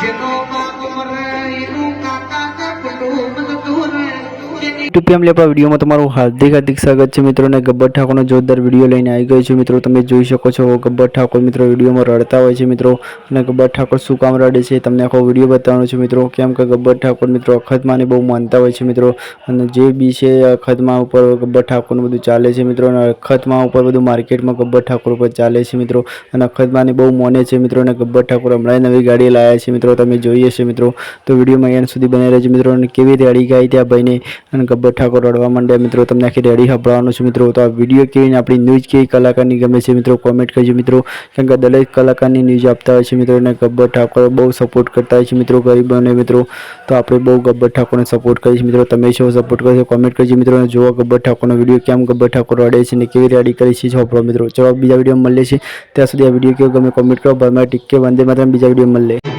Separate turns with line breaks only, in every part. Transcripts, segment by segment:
જેનો જેની
પીએમ લેપા વિડીયોમાં તમારું હાર્દિક હાર્દિક સ્વાગત છે મિત્રો અને ગબ્બર ઠાકોરનો જોરદાર વીડિયો લઈને આવી ગયો છે મિત્રો. તમે જોઈ શકો છો ગબ્બર ઠાકોર મિત્રો વિડીયોમાં રડતા હોય છે મિત્રો અને ગબ્બર ઠાકોર શું કામ રડે છે તમને આખો વીડિયો બતાવવાનો છે મિત્રો. કેમ કે ગબ્બર ઠાકોર મિત્રો અખતમાને બહુ માનતા હોય છે મિત્રો અને જે બી છે અખતમાં ઉપર ગબ્બર ઠાકોરનું બધું ચાલે છે મિત્રો અને અખતમાં ઉપર બધું માર્કેટમાં ગબ્બર ઠાકોર ઉપર ચાલે છે મિત્રો અને અખતમાને બહુ મોને છે મિત્રો અને ગબ્બર ઠાકોર હમણાં નવી ગાડી લાવ્યા છે મિત્રો. તમે જોઈએ છે મિત્રો. તો વિડીયોમાં એન્ડ સુધી બનાવી છે મિત્રો અને કેવી રીતે અડી ગઈ ત્યાં ભાઈને અને ગબ્બર ઠાકોર રડવા માંડ્યા મિત્રો, તમને આખી રેડી સંભળાવવાનું છે. મિત્રો, તો આ વીડિયો કેવી આપણી ન્યૂઝ કેવી કલાકારની ગમે છે, મિત્રો કોમેન્ટ કરજો. મિત્રો કેમ કે દરેક કલાકારની ન્યૂઝ આપતા હોય છે, મિત્રો, અને ગબ્બર ઠાકોર બહુ સપોર્ટ કરતા હોય છે, મિત્રો, ગરીબોને, મિત્રો. તો આપણે બહુ ગબ્બર ઠાકોરને સપોર્ટ કરીએ છીએ. મિત્રો, તમે શું સપોર્ટ કરશો કોમેન્ટ કરજો. મિત્રો, અને જોવા ગબ્બર ઠાકોરનો વીડિયો કેમ ગબ્બર ઠાકોર રડે છે અને કેવી રેડી કરી છે, સાંભળો, મિત્રો. ચલો, બીજા વીડિયો મળીએ છીએ. ત્યાં સુધી આ વીડિયો કેવો ગમે કોમેન્ટ કરો. ભરમાં ટીકે વંદે માત્ર બીજા વીડિયો મળીએ.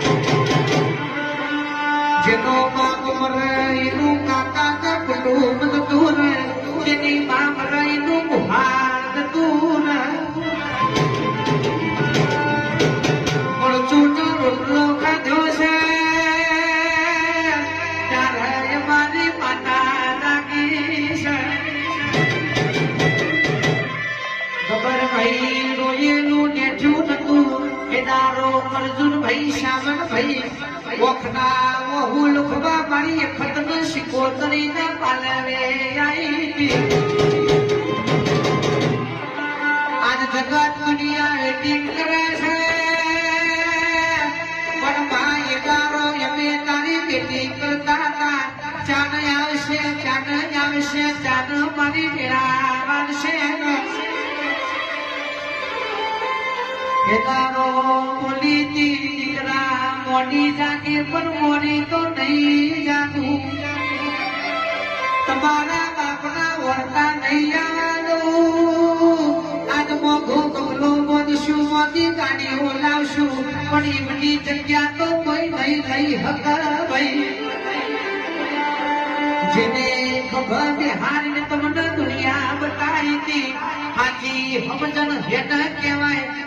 નતું એ દારો અર્જુન ભાઈ શ્યામન ભાઈ વખના વહુ લુખવા મારી ખતમ શિકોતરી ને પાલવે આઈ. આજ જગત દુનિયા વેટિંગ કરે છે. પણ ભાઈ તારો એમે તારી બેટી કરતા હતા. ચાન આવશે ચાન આવશે ચાન મારી મેળા વાળશે ને હેદારો બોલી દીકરા, મોડી જાગે પણ મોડી તો નહીં જાગું તમારા બાપના વર્તા નહીં આવવાનું. આજ મોઘો કમલો બોલશું મોદી ગાડીઓ લાવશું. પણ એમની જગ્યા તો કોઈ નહીં લઈ હક ભાઈ. જેને ખબર બિહારીને તમને દુનિયા બતાવી હતી હાજી હમજન હેન કહેવાય